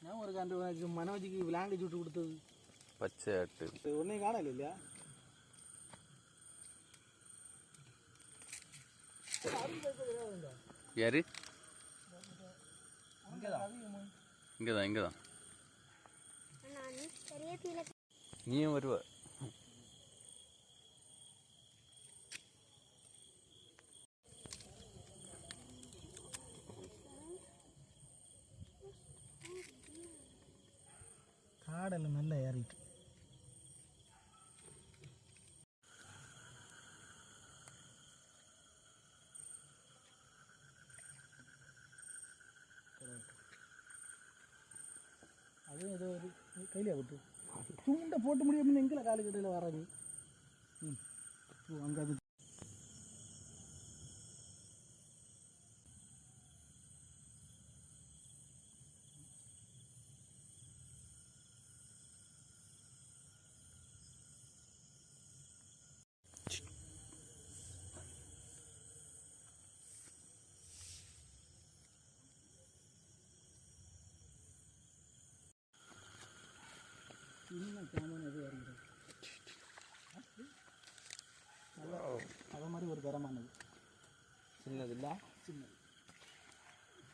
ഞാൻ ഒരു കണ്ടു മനോജിക്ക് ലാങ്ക് ചുട്ട് കൊടുത്തത് പച്ചയായിട്ട് ഒന്നും കാണലില്ല யாரு இங்கதான் இங்கதான் நீயும் வருவ காடெல்லாம் நல்லா ஏறிட்டு. அதுவும் ஏதோ ஒரு கையிலே விட்டு தூண்டை போட்டு முடியும் எங்கே காலு கடையில் வராது. ம். அங்கே அது இன்னும் சாமான் எதுவும் இறங்குது நல்லா அது மாதிரி ஒரு தரமானது சின்னது இல்லை சின்னது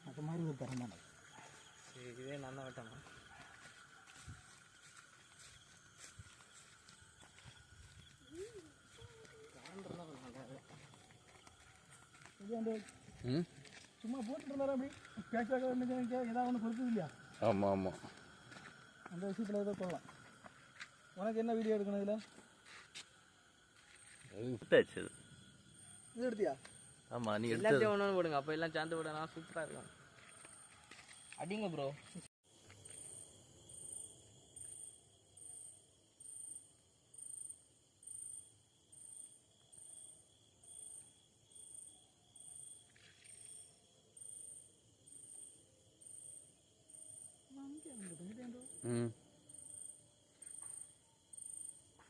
அது மாதிரி ஒரு தரமானது சரி இதே நான் தான் வெட்டணும் சும்மா போட்டுட்டு இருந்தாரா அப்படி பேச்சாக ஏதாவது ஒன்று கொடுத்தது இல்லையா ஆமாம் ஆமாம் அந்த விஷயத்தில் ஏதோ போகலாம் உனக்கு என்ன வீடியோ எடுக்கணும் இதில் விட்டாச்சு. இது எடுத்தியா? ஆமா நீ எல்லாத்தையும் ஒன்று போடுங்க. அப்போ எல்லாம் சேர்ந்து நான் சூப்பராக இருக்கும். அடிங்க ப்ரோ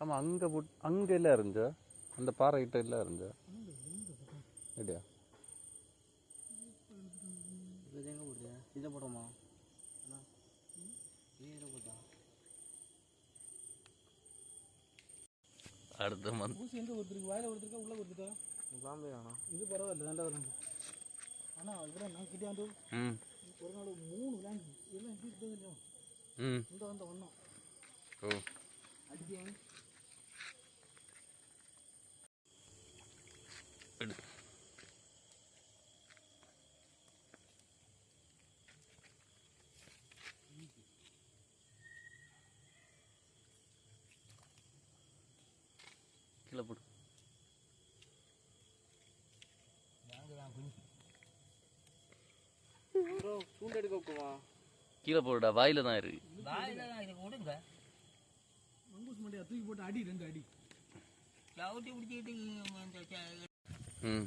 ஆமாம் அங்கே போட் அங்கே எல்லாம் இருந்துச்சா? அந்த பாறை கிட்ட எல்லாம் இருந்துச்சா? இல்லையா? இது எங்கே போடுறியா? இதை போடுமா இதை போட்டா? அடுத்த மந்த் ஊசி எங்கே கொடுத்துருக்கு? வாயில் கொடுத்துருக்கா? உள்ளே கொடுத்துட்டா பாம்பே வேணாம். இது பரவாயில்ல நல்லா விளாண்டு ஆனால் இதில் நான் கிட்டியாண்டு ம். ஒரு நாள் மூணு விளாண்டு இதெல்லாம் எப்படி இருக்குது இல்லையோ ம். இந்த வந்த ஒன்றும் ஓ. அடிக்கேன் கீழே போடு. கீழே போடுடா வாயில தான் இருக்கு இதை கொடுங்க மங்கூஸ் மண்டியா தூக்கி போட்டு அடி ரெண்டு அடி. லவுட்டி பிடிச்சிக்கிட்டு ம்.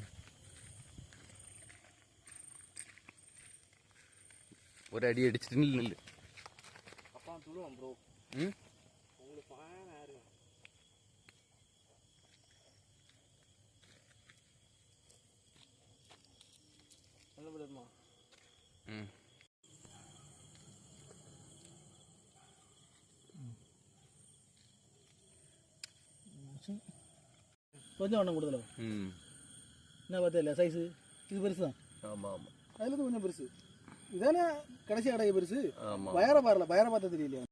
ஒரு அடி அடிச்சிட்டு நில்லு நில்லு. அப்பா சொல்லுவான் ப்ரோ ம்? உங்களுக்கு ஃபேன் யாரு என்ன பண்ணுமா ம் கொஞ்சம் ஒன்றும் கொடுத்தல. ம். என்ன பார்த்தா இல்லை சைஸு இது பெருசு தான் ஆமாம் ஆமாம் அதுலேருந்து கொஞ்சம் பெருசு. இதானே கடைசி அடைய பெருசு? வயரை பாருல வயரை பார்த்தா தெரியலையா?